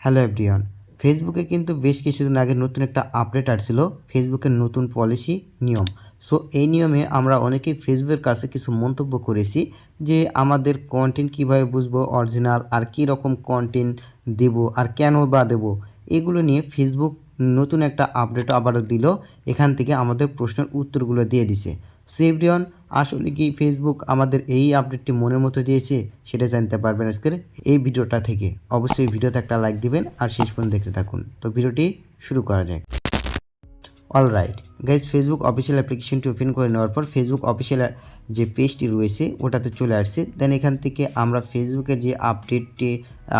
Hello everyone ফেসবুকে কিন্তু বেশ কিছুদিন আগে নতুন একটা আপডেট আসছিল ফেসবুকের নতুন পলিসি নিয়ম। সো এই নিয়মে আমরা অনেকেই ফেসবুকের কাছে কিছু মন্তব্য করেছি যে আমাদের কন্টেন্ট কীভাবে বুঝব অরিজিনাল আর কী রকম কন্টেন্ট দেব আর কেন বা দেব। এগুলো নিয়ে ফেসবুক নতুন একটা আপডেট আবারও দিল। এখান থেকে আমাদের প্রশ্নের উত্তরগুলো দিয়ে দিছে। সো এভরিওয়ান আসলে কি ফেসবুক আমাদের এই আপডেটটি মনের মতো দিয়েছে, সেটা জানতে পারবেন আজকের এই ভিডিওটা থেকে। অবশ্যই ভিডিওতে একটা লাইক দিবেন আর শেষ পর্যন্ত দেখতে থাকুন। তো ভিডিওটি শুরু করা যায় all right guys Facebook official অ্যাপ্লিকেশনটি ওপেন করে নেওয়ার পর ফেসবুক অফিসিয়াল যে পেজটি রয়েছে, ওটাতে চলে আসছে। দেন এখান থেকে আমরা ফেসবুকের যে আপডেটটি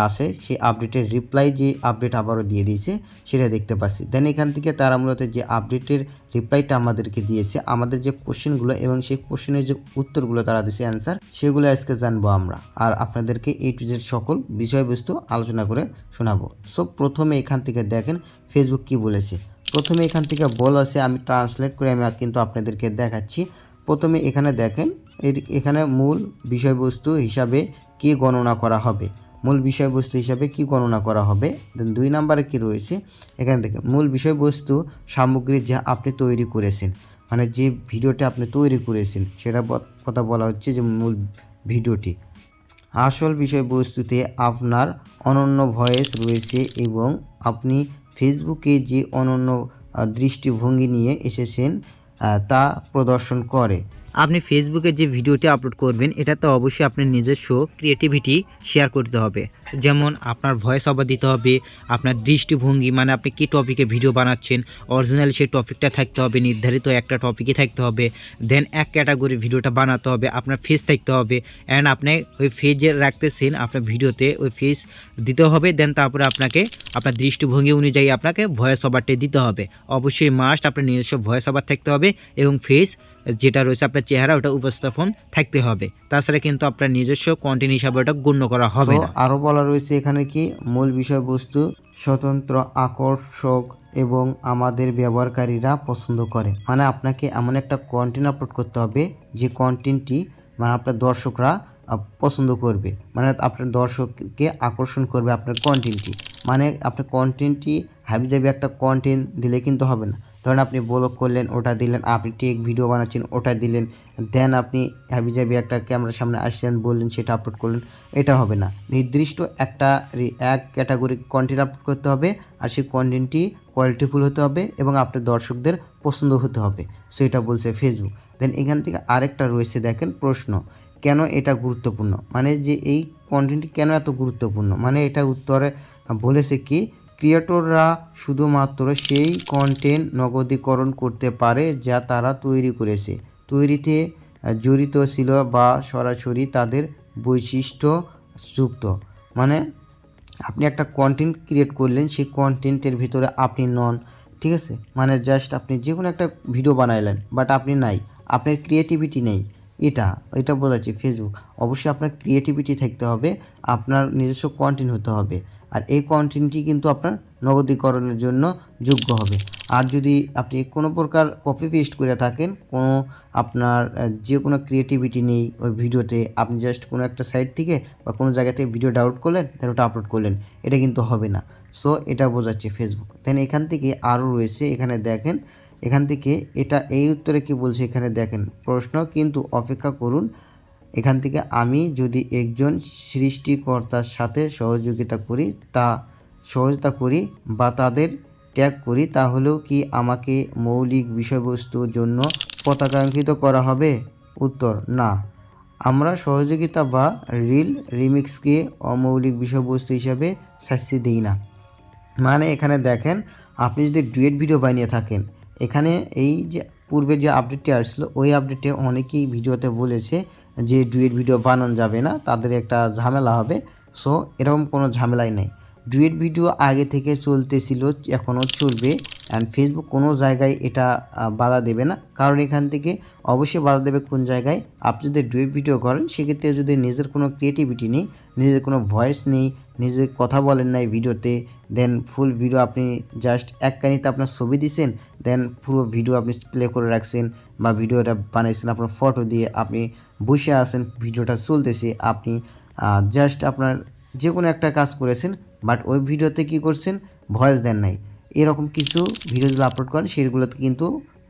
আসে সেই আপডেটের রিপ্লাই যে আপডেট আবারও দিয়ে দিয়েছে, সেটা দেখতে পাচ্ছি। দেন এখান থেকে তারা মূলত যে আপডেটের রিপ্লাইটা আমাদেরকে দিয়েছে, আমাদের যে কোশ্চেনগুলো এবং সেই কোশ্চেনের যে উত্তরগুলো তারা দিয়েছে অ্যান্সার সেগুলো আজকে জানব আমরা। আর আপনাদেরকে এই টু জেড সকল বিষয়বস্তু আলোচনা করে শোনাবো। সো প্রথমে এখান থেকে দেখেন ফেসবুক কি বলেছে। প্রথমে এখান থেকে বল আছে, আমি ট্রান্সলেট করে আমি কিন্তু আপনাদেরকে দেখাচ্ছি। প্রথমে এখানে দেখেন এখানে মূল বিষয়বস্তু হিসাবে কি গণনা করা হবে? মূল বিষয়বস্তু হিসাবে কি গণনা করা হবে? দেন দুই নম্বরে কি রয়েছে? এখানে দেখেন, মূল বিষয়বস্তু সামগ্রী যা আপনি তৈরি করেছেন। মানে যে ভিডিওটা আপনি তৈরি করেছেন, সেটা কথা বলা হচ্ছে যে মূল ভিডিওটি। আসল বিষয়বস্তুতে আপনার অনন্য ভয়েস রয়েছে এবং আপনি ফেসবুকে যে অনন্য দৃষ্টিভঙ্গি নিয়ে এসেছেন তা প্রদর্শন করে। আপনি ফেসবুকে যে ভিডিওটি আপলোড করবেন, এটাতে অবশ্যই আপনার নিজস্ব ক্রিয়েটিভিটি শেয়ার করতে হবে। যেমন আপনার ভয়েস ওভার দিতে হবে, আপনার দৃষ্টিভঙ্গি মানে আপনি কী টপিকে ভিডিও বানাচ্ছেন অরিজিনাল সেই টপিকটা থাকতে হবে, নির্ধারিত একটা টপিকে থাকতে হবে দেন এক ক্যাটাগরি ভিডিওটা বানাতে হবে, আপনার ফেস থাকতে হবে অ্যান্ড আপনি ওই ফেজ রাখতেছেন, আপনার ভিডিওতে ওই ফেস দিতে হবে দেন তারপরে আপনাকে আপনার দৃষ্টিভঙ্গি অনুযায়ী আপনাকে ভয়েস ওভারটি দিতে হবে। অবশ্যই মাস্ট আপনার নিজস্ব ভয়েস ওভার থাকতে হবে এবং ফেস যেটা রয়েছে আপনার চেহারা ওটা উপস্থাপন থাকতে হবে। তাছাড়া কিন্তু আপনার নিজস্ব কন্টেন্ট হিসাবে ওটা গণ্য করা হবে আরও বলা রয়েছে এখানে কি? মূল বিষয়বস্তু স্বতন্ত্র আকর্ষক এবং আমাদের ব্যবহারকারীরা পছন্দ করে। মানে আপনাকে এমন একটা কন্টেন্ট আপলোড করতে হবে যে কন্টেন্টটি মানে আপনার দর্শকরা পছন্দ করবে। মানে আপনার দর্শককে আকর্ষণ করবে আপনার কন্টেন্টটি মানে আপনার কন্টেন্টটি হাবিজাবি একটা কন্টেন্ট দিলে কিন্তু হবে না। ধরেন আপনি ব্লগ করলেন, ওটা দিলেন, আপনি টেক ভিডিও বানাচ্ছেন, ওটা দিলেন দেন আপনি হাবিজাবি একটা ক্যামেরার সামনে আসলেন, বললেন সেটা আপলোড করলেন, এটা হবে না। নির্দিষ্ট একটা এক ক্যাটাগরি কন্টেন্ট আপলোড করতে হবে, আর সেই কন্টেন্টটি কোয়ালিটিফুল হতে হবে এবং আপনার দর্শকদের পছন্দ হতে হবে। সো এটা বলছে ফেসবুক দেন এখান থেকে আরেকটা রয়েছে দেখেন প্রশ্ন, কেন এটা গুরুত্বপূর্ণ? মানে যে এই কন্টেন্টটি কেন এত গুরুত্বপূর্ণ? মানে এটা উত্তরে বলেছে কি ক্রিয়েটররা শুধুমাত্র সেই কন্টেন্ট নগদীকরণ করতে পারে যা তারা তৈরি করেছে। তৈরিতে জড়িত ছিল বা সরাসরি তাদের বৈশিষ্ট্য যুক্ত। মানে আপনি একটা কন্টেন্ট ক্রিয়েট করলেন, সেই কন্টেন্টের ভিতরে আপনি নন, ঠিক আছে? মানে জাস্ট আপনি যে কোনো একটা ভিডিও বানাইলেন বাট আপনি নাই। আপনার ক্রিয়েটিভিটি নেই। এটা এটা বোঝাচ্ছি ফেসবুক অবশ্যই আপনার ক্রিয়েটিভিটি থাকতে হবে, আপনার নিজস্ব কন্টেন্ট হতে হবে। আর এই কন্টেন্টটি কিন্তু আপনার নগদীকরণের জন্য যোগ্য হবে। আর যদি আপনি কোনো প্রকার কপি পেস্ট করে থাকেন, কোনো আপনার যে কোনো ক্রিয়েটিভিটি নেই ওই ভিডিওতে, আপনি জাস্ট কোনো একটা সাইট থেকে বা কোনো জায়গা থেকে ভিডিও ডাউনলোড করলেন দেন ওটা আপলোড করলেন, এটা কিন্তু হবে না। সো এটা বোঝাচ্ছে ফেসবুক দেন এখান থেকে আরও রয়েছে, এখানে দেখেন এখান থেকে এটা এই উত্তরে কি বলছে এখানে দেখেন, প্রশ্ন কিন্তু অপেক্ষা করুন। এখান থেকে আমি যদি একজন সৃষ্টিকর্তার সাথে সহযোগিতা করি, তা সহযোগিতা করি বা তাদের ট্যাগ করি, তাহলেও কি আমাকে মৌলিক বিষয়বস্তুর জন্য পতাকাঙ্কিত করা হবে? উত্তর, না। আমরা সহযোগিতা বা রিল রিমিক্সকে অমৌলিক বিষয়বস্তু হিসাবে শাস্তি দিই না। মানে এখানে দেখেন, আপনি যদি ডুয়েট ভিডিও বানিয়ে থাকেন এখানে এই যে পূর্বে যে আপডেটটি আসছিল ওই আপডেটে অনেকেই ভিডিওতে বলেছে যে ডুয়েট ভিডিও বানানো যাবে না, তাদের একটা ঝামেলা হবে। সো, এরকম কোনো ঝামেলাই নেই। ডুয়েট ভিডিও আগে থেকে চলতেছিল, এখনও চলবে। অ্যান্ড ফেসবুক কোনো জায়গায় এটা বাধা দেবে না। কারণ এখান থেকে অবশ্যই বাধা দেবে কোন জায়গায়? আপনি যদি ডুয়েট ভিডিও করেন, সেক্ষেত্রে যদি নিজের কোনো ক্রিয়েটিভিটি নেই, নিজের কোনো ভয়েস নেই নিজের কথা বলেন নাই ভিডিওতে দেন ফুল ভিডিও আপনি জাস্ট এক কানিতে আপনার ছবি দিছেন দেন পুরো ভিডিও আপনি প্লে করে রাখছেন বা ভিডিওটা বানাইছেন, আপনার ফটো দিয়ে আপনি বসে আছেন ভিডিওটা চলতেছে, আপনি জাস্ট আপনার যে কোনো একটা কাজ করেছেন বাট ওই ভিডিওতে কি করছেন? ভয়েস দেন নাই। এরকম কিছু ভিডিওগুলো আপলোড করেন, সেগুলোতে কিন্তু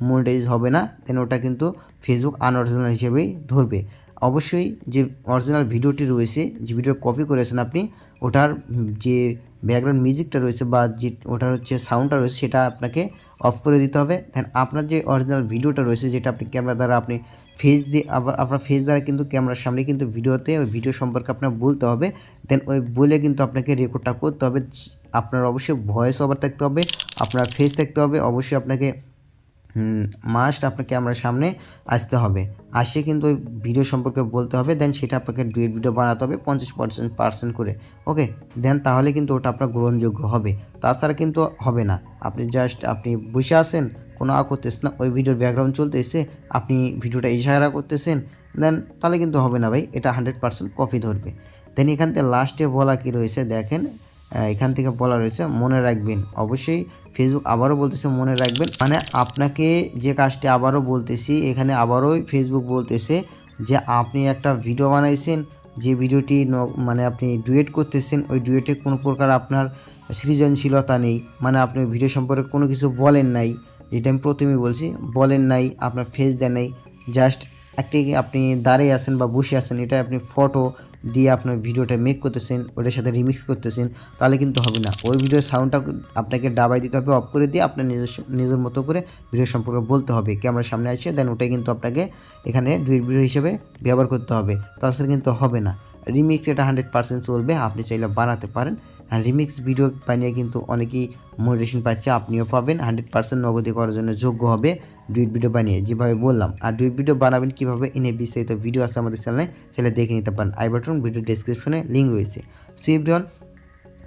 মনিটাইজ হবে না দেন ওটা কিন্তু ফেসবুক আনঅরিজিনাল হিসেবেই ধরবে। অবশ্যই যে অরিজিনাল ভিডিওটি রয়েছে, যে ভিডিও কপি করেছেন আপনি, ওটার যে ব্যাকগ্রাউন্ড মিউজিকটা রয়েছে বা যে ওটার হচ্ছে সাউন্ডটা রয়েছে, সেটা আপনাকে অফ করে দিতে হবে। দেন আপনার যে অরিজিনাল ভিডিওটা রয়েছে, যেটা আপনি ক্যামেরা দ্বারা আপনি ফেস দিয়ে, আবার আপনার ফেস দ্বারা কিন্তু ক্যামেরার সামনে কিন্তু ভিডিওতে ওই ভিডিও সম্পর্কে আপনার বলতে হবে। দেন ওই বলে কিন্তু আপনাকে রেকর্ডটা করতে হবে। আপনার অবশ্যই ভয়েস ওভার থাকতে হবে, আপনার ফেস থাকতে হবে। অবশ্যই আপনাকে মাস্ট আপনাকে ক্যামেরার সামনে আসতে হবে। আসে কিন্তু ওই ভিডিও সম্পর্কে বলতে হবে দেন সেটা আপনাকে ডুয়েট ভিডিও বানাতে হবে পঞ্চাশ পার্সেন্ট পার্সেন্ট করে ওকে দেন তাহলে কিন্তু ওটা আপনার গ্রহণযোগ্য হবে। তাছাড়া কিন্তু হবে না। আপনি জাস্ট আপনি বসে আসেন কোনো আ করতেছেন না, ওই ভিডিওর ব্যাকগ্রাউন্ড চলতে চলতেছে, আপনি ভিডিওটা ইশারা করতেছেন দেন তাহলে কিন্তু হবে না ভাই, এটা হান্ড্রেড পার্সেন্ট কপি ধরবে। দেন এখান থেকে লাস্টে বলা কি রয়েছে, দেখেন এখান থেকে বলা রয়েছে মনে রাখবেন। অবশ্যই ফেসবুক আবারও বলতেছে মনে রাখবেন। মানে আপনাকে যে কাজটি আবারও বলতেছি, এখানে আবারও ফেসবুক বলতেছে যে আপনি একটা ভিডিও বানাইছেন, যে ভিডিওটি মানে আপনি ডুয়েট করতেছেন, ওই ডুয়েটে কোনো প্রকার আপনার সৃজনশীলতা নেই। মানে আপনি ভিডিও সম্পর্কে কোনো কিছু বলেন নাই। যেটা আমি প্রথমেই বলছি, বলেন নাই, আপনার ফেস দেন নাই। জাস্ট একটি আপনি দাঁড়িয়ে আছেন বা বসে আছেন এটা আপনি ফটো দিয়ে আপনার ভিডিওটা মেক করতেছেন, ওটার সাথে রিমিক্স করতেছেন, তাহলে কিন্তু হবে না। ওই ভিডিওর সাউন্ডটা আপনাকে ডাবাই দিতে হবে অফ করে দিয়ে আপনার নিজস্ব, নিজের মতো করে ভিডিও সম্পর্কে বলতে হবে। ক্যামেরার সামনে আসে দেন ওটাই কিন্তু আপনাকে এখানে ডুয়েট ভিডিও হিসেবে ব্যবহার করতে হবে। তাছাড়া কিন্তু হবে না। রিমিক্স এটা হান্ড্রেড পার্সেন্ট চলবে, আপনি চাইলে বানাতে পারেন। আর রিমিক্স ভিডিও বানিয়ে কিন্তু অনেকেই মোটিভেশন পাচ্ছে, আপনিও পাবেন। হান্ড্রেড পার্সেন্ট নগদী করার জন্য যোগ্য হবে ডুইট ভিডিও বানিয়ে, যেভাবে বললাম। আর ডুইট ভিডিও বানাবেন কীভাবে এনে বিস্তারিত ভিডিও আছে আমাদের চ্যানেলে সেটা দেখে নিতে পারেন। আই বাটন ভিডিও ডেসক্রিপশনে লিঙ্ক রয়েছে। সিভরিয়ন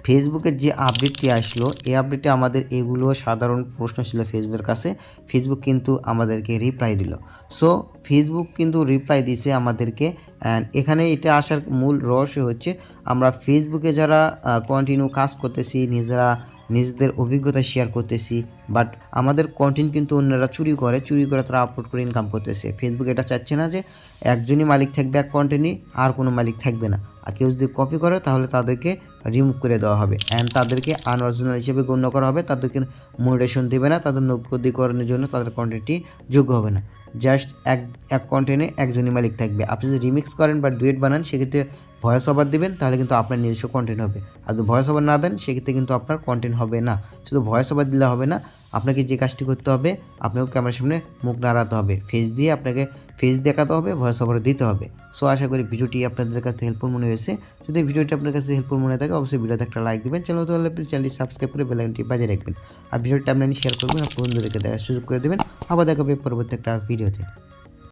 ফেসবুকের যে আপডেটটি আসলো, এই আপডেটে আমাদের এগুলো সাধারণ প্রশ্ন ছিল ফেসবুকের কাছে। ফেসবুক কিন্তু আমাদেরকে রিপ্লাই দিল। সো ফেসবুক কিন্তু রিপ্লাই দিয়েছে আমাদেরকে। অ্যান্ড এখানে এটা আসার মূল রহস্য হচ্ছে, আমরা ফেসবুকে যারা কন্টিনিউ কাজ করতেছি, নিজেরা নিজেদের অভিজ্ঞতা শেয়ার করতেছি বাট আমাদের কন্টেন্ট কিন্তু অন্যরা চুরি করে চুরি করে তারা আপলোড করে ইনকাম করতেছে। ফেসবুক এটা চাচ্ছে না যে, একজনই মালিক থাকবে এক কন্টেন্টই আর কোনো মালিক থাকবে না। আর কেউ যদি কপি করে, তাহলে তাদেরকে রিমুভ করে দেওয়া হবে। অ্যান্ড তাদেরকে আনঅরিজিনাল হিসেবে গণ্য করা হবে। তাদেরকে মোটিভেশন দেবে না। তাদের নৈকদীকরণের জন্য তাদের কন্টেন্টটি যোগ্য হবে না। জাস্ট এক এক কন্টেন্টে একজনই মালিক থাকবে। আপনি যদি রিমিক্স করেন বা ডুয়েট বানান, সেক্ষেত্রে ভয়েস ওভার দেবেন, তাহলে কিন্তু আপনার নিজস্ব কন্টেন্ট হবে। আর যদি ভয়েস ওভার না দেন, সেক্ষেত্রে কিন্তু আপনার কন্টেন্ট হবে না। শুধু ভয়েস ওভার দিলে হবে না। আপনাকে যে কাজটি করতে হবে, আপনাকে ক্যামেরার সামনে মুখ নাড়াতে হবে। ফেস দিয়ে আপনাকে ফেস দেখাতে হবে ভয়েস ওভার দিতে হবে। সো আশা করি ভিডিওটি আপনাদের কাছে হেল্পফুল মনে হয়েছে। যদি ভিডিওটি আপনার কাছে হেল্পফুল মনে থাকে, অবশ্যই ভিডিওতে একটা লাইক দেবেন চ্যানেল তো হলে প্লিজ চ্যানেলটি সাবস্ক্রাইব করে বেলাইনটি বাজিয়ে রাখবেন। আর ভিডিওটি আপনি শেয়ার করবেন আর বন্ধুদেরকে দেখার সুযোগ করে দেবেন। আবার দেখাবে পরবর্তী একটা ভিডিওতে